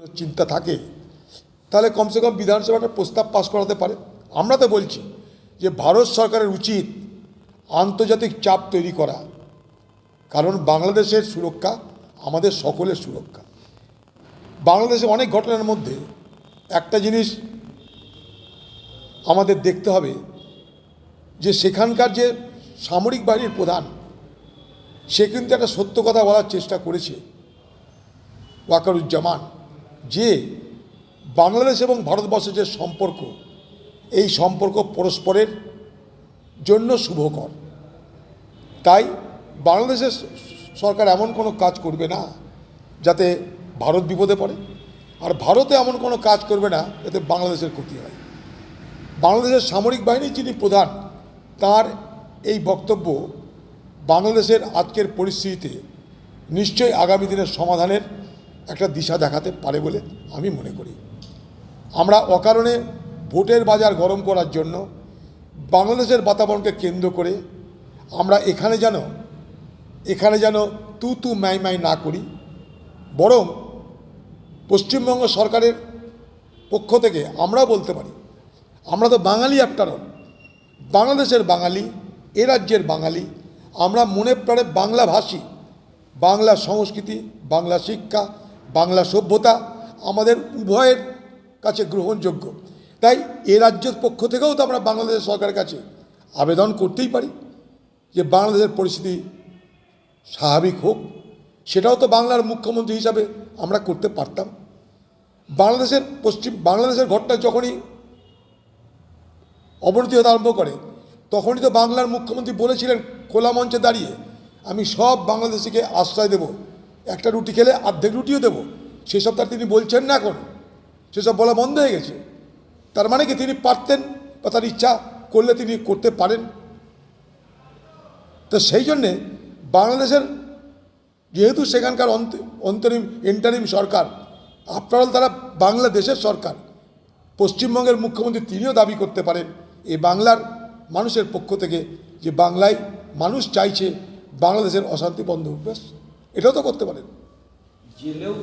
চিন্তা থাকে, তাহলে কমসে কম বিধানসভাটা প্রস্তাব পাশ করাতে পারে। আমরা তো বলছি যে ভারত সরকারের উচিত আন্তর্জাতিক চাপ তৈরি করা, কারণ বাংলাদেশের সুরক্ষা আমাদের সকলের সুরক্ষা। বাংলাদেশে অনেক ঘটনার মধ্যে একটা জিনিস আমাদের দেখতে হবে, যে সেখানকার যে সামরিক বাহিনীর প্রধান, সে কিন্তু একটা সত্য কথা বলার চেষ্টা করেছে, ওয়াকারুজ্জামান। যে বাংলাদেশ এবং ভারতবর্ষের যে সম্পর্ক, এই সম্পর্ক পরস্পরের জন্য শুভকর। তাই বাংলাদেশের সরকার এমন কোনো কাজ করবে না যাতে ভারত বিপদে পড়ে, আর ভারতে এমন কোনো কাজ করবে না যাতে বাংলাদেশের ক্ষতি হয়। বাংলাদেশের সামরিক বাহিনীর যিনি প্রধান, তার এই বক্তব্য বাংলাদেশের আজকের পরিস্থিতিতে নিশ্চয়ই আগামী দিনের সমাধানের একটা দিশা দেখাতে পারে বলে আমি মনে করি। আমরা অকারণে ভোটের বাজার গরম করার জন্য বাংলাদেশের বাতাবরণকে কেন্দ্র করে আমরা এখানে যেন এখানে যেন তু তু মাই মাই না করি, বরং পশ্চিমবঙ্গ সরকারের পক্ষ থেকে আমরা বলতে পারি, আমরা তো বাঙালি আফটার বাংলাদেশের বাঙালি, এ রাজ্যের বাঙালি, আমরা মনে প্রাণে বাংলা ভাষী বাংলা সংস্কৃতি, বাংলা শিক্ষা বাংলা সভ্যতা আমাদের উভয়ের কাছে গ্রহণযোগ্য। তাই এ রাজ্যের পক্ষ থেকেও তো আমরা বাংলাদেশ সরকারের কাছে আবেদন করতেই পারি যে বাংলাদেশের পরিস্থিতি স্বাভাবিক হোক। সেটাও তো বাংলার মুখ্যমন্ত্রী হিসাবে আমরা করতে পারতাম। বাংলাদেশের পশ্চিম, বাংলাদেশের ঘটনা যখনই অবনতি হতে আরম্ভ করে, তখনই তো বাংলার মুখ্যমন্ত্রী বলেছিলেন, খোলা মঞ্চে দাঁড়িয়ে আমি সব বাংলাদেশিকে আশ্রয় দেব। একটা রুটি খেলে অর্ধেক রুটিও দেবো। সেসব তার তিনি বলছেন না এখন সেসব বলা বন্ধ হয়ে গেছে। তার মানে কি তিনি পারতেন বা তার ইচ্ছা করলে তিনি করতে পারেন? তো সেই জন্যে বাংলাদেশের যেহেতু সেখানকার অন্ত- অন্তরিম ইন্টারিম সরকার, আফটার অল তারা বাংলাদেশের সরকার, পশ্চিমবঙ্গের মুখ্যমন্ত্রী তিনিও দাবি করতে পারেন এই বাংলার মানুষের পক্ষ থেকে যে বাংলায় মানুষ চাইছে বাংলাদেশের অশান্তি বন্ধ ব্যাস। এটাও তো করতে পারেন। জেলেও